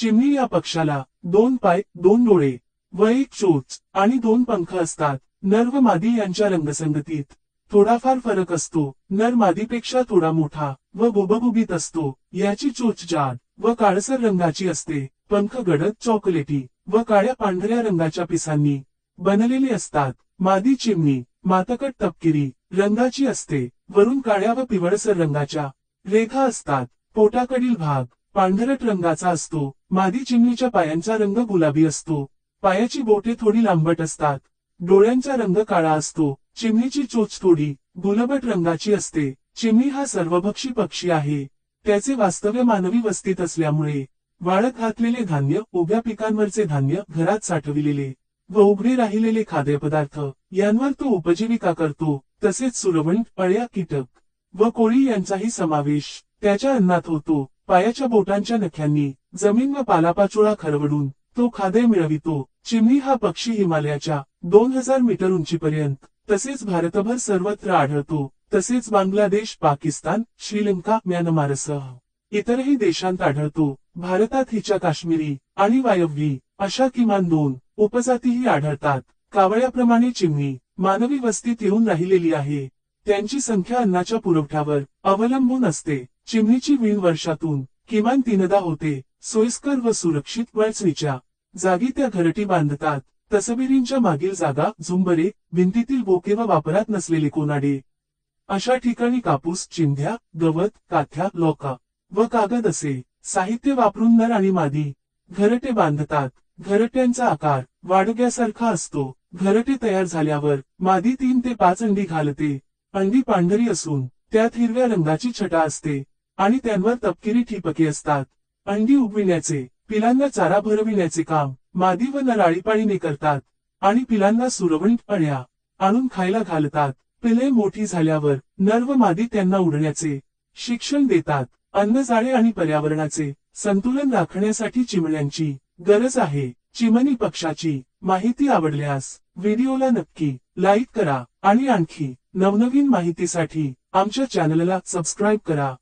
चिमणी या पक्षाला दोन पाय दोन डोळे व एक चोच आणि दोन पंख असतात. नर व मादी यांच्या रंगसंगतीत थोडाफार फरक असतो. नर मादीपेक्षा थोडा मोठा व गुबगुबीत असतो. याची चोच जाड व काळसर रंगाची असते. पंख गडद चॉकलेटी व काळ्या पांढऱ्या रंगाच्या पिसांनी बनलेली असतात. मादी चिमणी मातकट तपकिरी रंगाची असते. वरून काळ्या व पिवळसर रंगाच्या रेखा असतात. पोटाकडील भाग पांढरट रंगाचा असतो. मादी चिमणीच्या पायांचा रंग गुलाबी असतो. पायाची बोटे थोडी लांबट असतात. डोळ्यांचा रंग काळा असतो. चिमणीची चोच थोडी गुलबट रंगाची असते. चिमणी हा सर्वभक्षी पक्षी आहे. त्याचे वास्तव्य मानवी वस्तीत असल्यामुळे वाळत घातलेले धान्य उभ्या पिकांवरचे धान्य घरात साठविलेले व उभे राहिलेले खाद्यपदार्थ यांवर तो उपजीविका करतो. तसेच सुरवंट अळ्या कीटक व कोळी यांचाही समावेश त्याच्या अन्नात होतो. पायाच्या बोटांच्या नख्यांनी जमीन व पालापाचोळा खरवडून तो खादे मिळवितो. चिमणी हा पक्षी हिमालयाच्या दोन हजार मीटर उंचीपर्यंत तसेच भारतभर सर्वत्र आढळतो. तसेच बांगलादेश पाकिस्तान श्रीलंका म्यानमारसह इतरही देशांत आढळतो. भारतात हिच्या काश्मीरी आणि वायव्यी अशा किमान दोन उपजातीही आढळतात. कावळ्याप्रमाणे चिमणी मानवी वस्तीत येऊन राहिलेली आहे. त्यांची संख्या अन्नाच्या पुरवठ्यावर अवलंबून असते. चिमणीची वीण वर्षातून किमान तीनदा होते. सोयीस्कर व सुरक्षित वळचणीच्या जागी त्या घरटी बांधतात. तसबिरींच्या मागील जागा झुंबरे भिंतीतील बोके व वापरात नसलेले कोनाडे. अशा ठिकाणी कापूस चिंध्या गवत काथ्या लोका व कागद असे साहित्य वापरून नर आणि मादी घरटे बांधतात. घरट्यांचा आकार वाडग्यासारखा असतो. घरटे तयार झाल्यावर मादी तीन ते पाच अंडी घालते. अंडी पांढरी असून त्यात हिरव्या रंगाची छटा असते आणि त्यांवर तपकिरी ठिपके असतात. अंडी उगविण्याचे पिलांना चारा भरविण्याचे काम मादी व नर आळीपाळीने करतात आणि पिलांना सुरवंट अळ्या आणून खायला घालतात. पिले मोठी झाल्यावर नर व मादी त्यांना उडण्याचे शिक्षण देतात. अन्नजाळे आणि पर्यावरणाचे संतुलन राखण्यासाठी चिमण्यांची गरज आहे. चिमणी पक्षाची माहिती आवडल्यास व्हिडिओला नक्की लाईक करा आणि आणखी नवनवीन माहितीसाठी आमच्या चॅनलला सबस्क्राईब करा.